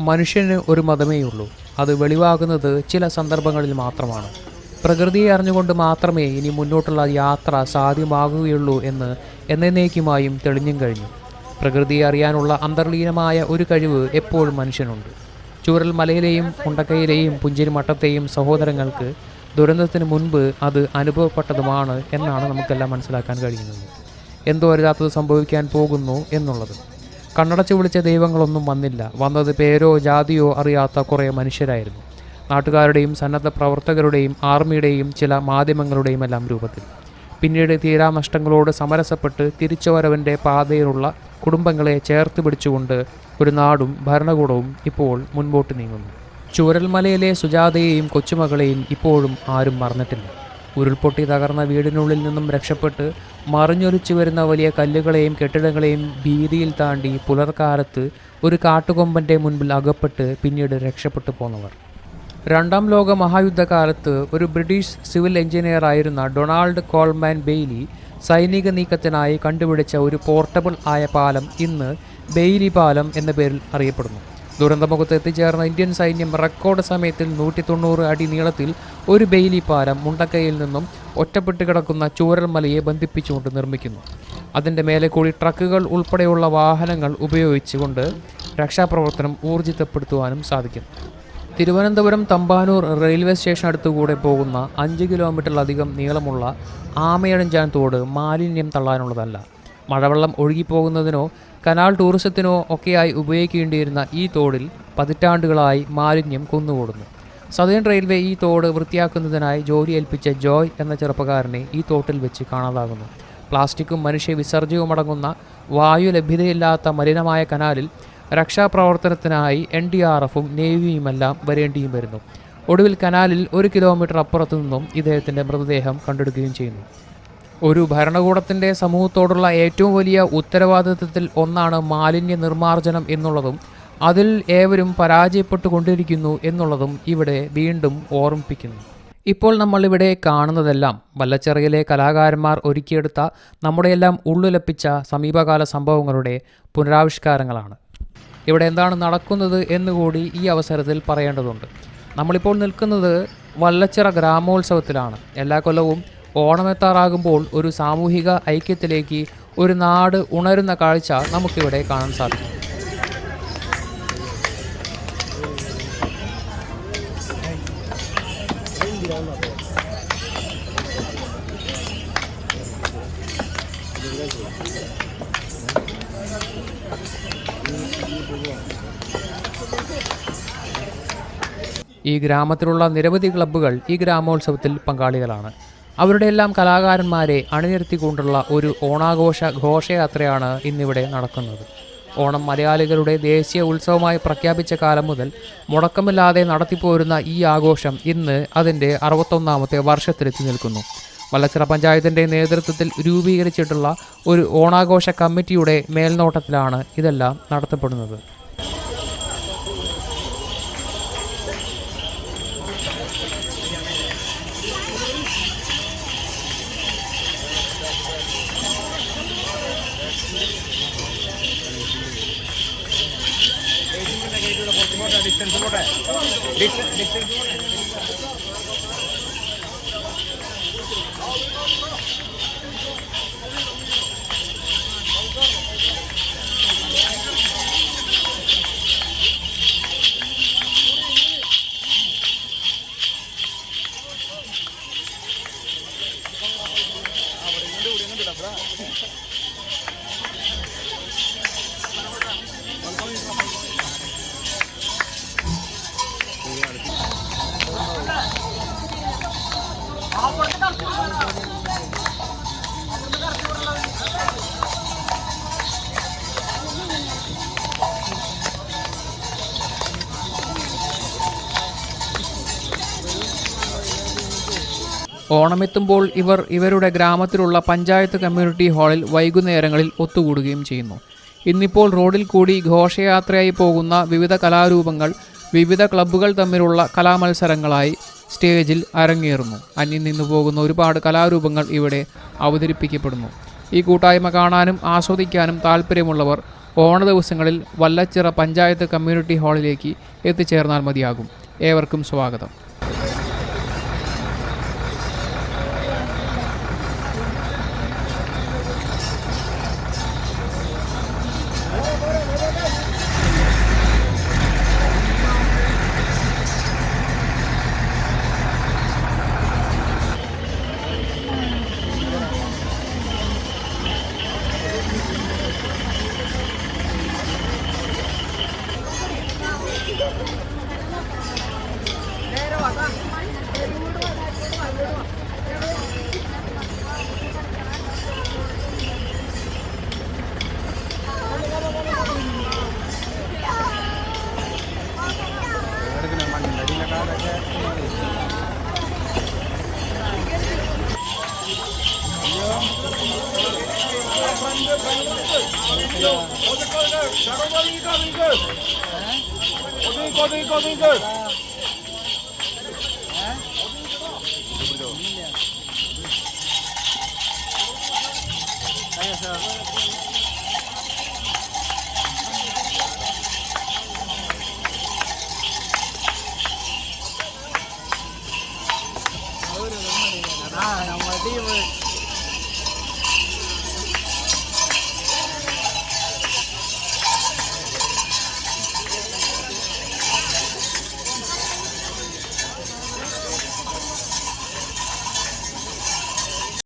മനുഷ്യന് ഒരു മതമേയുള്ളൂ അത് വെളിവാകുന്നത് ചില സന്ദർഭങ്ങളിൽ മാത്രമാണ്. പ്രകൃതിയെ അറിഞ്ഞുകൊണ്ട് മാത്രമേ ഇനി മുന്നോട്ടുള്ള യാത്ര സാധ്യമാകുകയുള്ളൂ എന്ന് എന്നേക്കുമായും തെളിഞ്ഞും കഴിഞ്ഞു. പ്രകൃതിയെ അറിയാനുള്ള അന്തർലീനമായ ഒരു കഴിവ് എപ്പോഴും മനുഷ്യനുണ്ട്? ചൂരൽ മലയിലെയും മുണ്ടക്കയിലെയും പുഞ്ചിരിമട്ടത്തെയും സഹോദരങ്ങൾക്ക് ദുരന്തത്തിന് മുൻപ് അത് അനുഭവപ്പെട്ടതുമാണ് എന്നാണ് നമുക്കെല്ലാം മനസ്സിലാക്കാൻ കഴിയുന്നത്. എന്തോ അരുതാത്തത് സംഭവിക്കാൻ പോകുന്നു എന്നുള്ളത്. കണ്ണടച്ച് വിളിച്ച ദൈവങ്ങളൊന്നും വന്നില്ല. വന്നത് പേരോ ജാതിയോ അറിയാത്ത കുറേ മനുഷ്യരായിരുന്നു. നാട്ടുകാരുടെയും സന്നദ്ധ പ്രവർത്തകരുടെയും ആർമിയുടെയും ചില മാധ്യമങ്ങളുടെയും എല്ലാം രൂപത്തിൽ. പിന്നീട് തീരാനഷ്ടങ്ങളോട് സമരസപ്പെട്ട് തിരിച്ചുവരവന്റെ പാതയിലുള്ള കുടുംബങ്ങളെ ചേർത്ത് പിടിച്ചുകൊണ്ട് ഒരു നാടും ഭരണകൂടവും ഇപ്പോൾ മുൻപോട്ട് നീങ്ങുന്നു. ചൂരൽമലയിലെ സുജാതയെയും കൊച്ചുമകളെയും ഇപ്പോഴും ആരും മറന്നിട്ടില്ല. ഉരുൾപൊട്ടി തകർന്ന വീടിനുള്ളിൽ നിന്നും രക്ഷപ്പെട്ട് മറിഞ്ഞൊലിച്ചു വരുന്ന വലിയ കല്ലുകളെയും കെട്ടിടങ്ങളെയും ഭീതിയിൽ താണ്ടി പുലർക്കാലത്ത് ഒരു കാട്ടുകൊമ്പന്റെ മുൻപിൽ അകപ്പെട്ട് പിന്നീട് രക്ഷപ്പെട്ടു പോന്നവർ. രണ്ടാം ലോക മഹായുദ്ധകാലത്ത് ഒരു ബ്രിട്ടീഷ് സിവിൽ എഞ്ചിനീയർ ആയിരുന്ന ഡൊണാൾഡ് കോൾമാൻ ബെയ്ലി സൈനിക നീക്കത്തിനായി കണ്ടുപിടിച്ച ഒരു പോർട്ടബിൾ ആയ പാലം ഇന്ന് ബെയ്ലി പാലം എന്ന പേരിൽ അറിയപ്പെടുന്നു. ദുരന്തമുഖത്ത് എത്തിച്ചേർന്ന ഇന്ത്യൻ സൈന്യം റെക്കോർഡ് സമയത്തിൽ നൂറ്റി തൊണ്ണൂറ് അടി നീളത്തിൽ ഒരു ബെയിലി പാലം മുണ്ടക്കയിൽ നിന്നും ഒറ്റപ്പെട്ട് കിടക്കുന്ന ചൂരൽമലയെ ബന്ധിപ്പിച്ചുകൊണ്ട് നിർമ്മിക്കുന്നു. അതിന്റെ മേലെ കൂടി ട്രക്കുകൾ ഉൾപ്പെടെയുള്ള വാഹനങ്ങൾ ഉപയോഗിച്ചുകൊണ്ട് രക്ഷാപ്രവർത്തനം ഊർജിതപ്പെടുത്തുവാനും സാധിക്കും. തിരുവനന്തപുരം തമ്പാനൂർ റെയിൽവേ സ്റ്റേഷൻ അടുത്തുകൂടെ പോകുന്ന അഞ്ച് കിലോമീറ്ററിലധികം നീളമുള്ള ആമയഴഞ്ചാൻ തോട് മാലിന്യം തള്ളാനുള്ളതല്ല. മഴവെള്ളം ഒഴുകിപ്പോകുന്നതിനോ കനാൽ ടൂറിസത്തിനോ ഒക്കെയായി ഉപയോഗിക്കേണ്ടിയിരുന്ന ഈ തോടിൽ പതിറ്റാണ്ടുകളായി മാലിന്യം കൊന്നുകൂടുന്നു. സദേൺ റെയിൽവേ ഈ തോട് വൃത്തിയാക്കുന്നതിനായി ജോലി ഏൽപ്പിച്ച ജോയ് എന്ന ചെറുപ്പക്കാരനെ ഈ തോട്ടിൽ വെച്ച് കാണാതാകുന്നു. പ്ലാസ്റ്റിക്കും മനുഷ്യ വിസർജ്യവും അടങ്ങുന്ന വായു ലഭ്യതയില്ലാത്ത മലിനമായ കനാലിൽ രക്ഷാപ്രവർത്തനത്തിനായി എൻ ഡി ആർ എഫും നേവിയുമെല്ലാം വരേണ്ടിയും വരുന്നു. ഒടുവിൽ കനാലിൽ ഒരു കിലോമീറ്റർ അപ്പുറത്തു നിന്നും ഇദ്ദേഹത്തിന്റെ മൃതദേഹം കണ്ടെടുക്കുകയും ചെയ്യുന്നു. ഒരു ഭരണകൂടത്തിന്റെ സമൂഹത്തോടുള്ള ഏറ്റവും വലിയ ഉത്തരവാദിത്വത്തിൽ ഒന്നാണ് മാലിന്യ നിർമ്മാർജനം എന്നുള്ളതും അതിൽ ഏവരും പരാജയപ്പെട്ടുകൊണ്ടിരിക്കുന്നു എന്നുള്ളതും ഇവിടെ വീണ്ടും ഓർമ്മിപ്പിക്കുന്നു. ഇപ്പോൾ നമ്മളിവിടെ കാണുന്നതെല്ലാം വല്ലച്ചെറിയിലെ കലാകാരന്മാർ ഒരുക്കിയെടുത്ത നമ്മുടെയെല്ലാം ഉള്ളുലപ്പിച്ച സമീപകാല സംഭവങ്ങളുടെ പുനരാവിഷ്കാരങ്ങളാണ്. ഇവിടെ എന്താണ് നടക്കുന്നത് എന്നുകൂടി ഈ അവസരത്തിൽ പറയേണ്ടതുണ്ട്. നമ്മളിപ്പോൾ നിൽക്കുന്നത് വല്ലച്ചിറ ഗ്രാമോത്സവത്തിലാണ്. എല്ലാ കൊല്ലവും ഓണമെത്താറാകുമ്പോൾ ഒരു സാമൂഹിക ഐക്യത്തിലേക്ക് ഒരു നാട് ഉണരുന്ന കാഴ്ച നമുക്കിവിടെ കാണാൻ സാധിക്കും. ഈ ഗ്രാമത്തിലുള്ള നിരവധി ക്ലബ്ബുകൾ ഈ ഗ്രാമോത്സവത്തിൽ പങ്കാളികളാണ്. അവരുടെ എല്ലാം കലാകാരന്മാരെ അണിനിരത്തിക്കൊണ്ടുള്ള ഒരു ഓണാഘോഷ ഘോഷയാത്രയാണ് ഇന്നിവിടെ നടക്കുന്നത്. ഓണം മലയാളികളുടെ ദേശീയ ഉത്സവമായി പ്രഖ്യാപിച്ച കാലം മുതൽ മുടക്കമില്ലാതെ നടത്തിപ്പോരുന്ന ഈ ആഘോഷം ഇന്ന് അതിന്റെ അറുപത്തൊന്നാമത്തെ വർഷത്തിലെത്തി നിൽക്കുന്നു. വല്ലച്ചിറ പഞ്ചായത്തിന്റെ നേതൃത്വത്തിൽ രൂപീകരിച്ചിട്ടുള്ള ഒരു ഓണാഘോഷ കമ്മിറ്റിയുടെ മേൽനോട്ടത്തിലാണ് ഇതെല്ലാം നടത്തപ്പെടുന്നത്. ডিস্টেন্স ഓണമെത്തുമ്പോൾ ഇവർ ഇവരുടെ ഗ്രാമത്തിലുള്ള പഞ്ചായത്ത് കമ്മ്യൂണിറ്റി ഹാളിൽ വൈകുന്നേരങ്ങളിൽ ഒത്തുകൂടുകയും ചെയ്യുന്നു. ഇന്നിപ്പോൾ റോഡിൽ കൂടി ഘോഷയാത്രയായി പോകുന്ന വിവിധ കലാരൂപങ്ങൾ വിവിധ ക്ലബ്ബുകൾ തമ്മിലുള്ള കലാമത്സരങ്ങളായി സ്റ്റേജിൽ അരങ്ങേറുന്നു. അന്യം നിന്നു പോകുന്ന ഒരുപാട് കലാരൂപങ്ങൾ ഇവിടെ അവതരിപ്പിക്കപ്പെടുന്നു. ഈ കൂട്ടായ്മ കാണാനും ആസ്വദിക്കാനും താല്പര്യമുള്ളവർ ഓണ ദിവസങ്ങളിൽ വല്ലച്ചിറ പഞ്ചായത്ത് കമ്മ്യൂണിറ്റി ഹാളിലേക്ക് എത്തിച്ചേർന്നാൽ മതിയാകും. ഏവർക്കും സ്വാഗതം. 高登，高登，走！哎，我都不知道，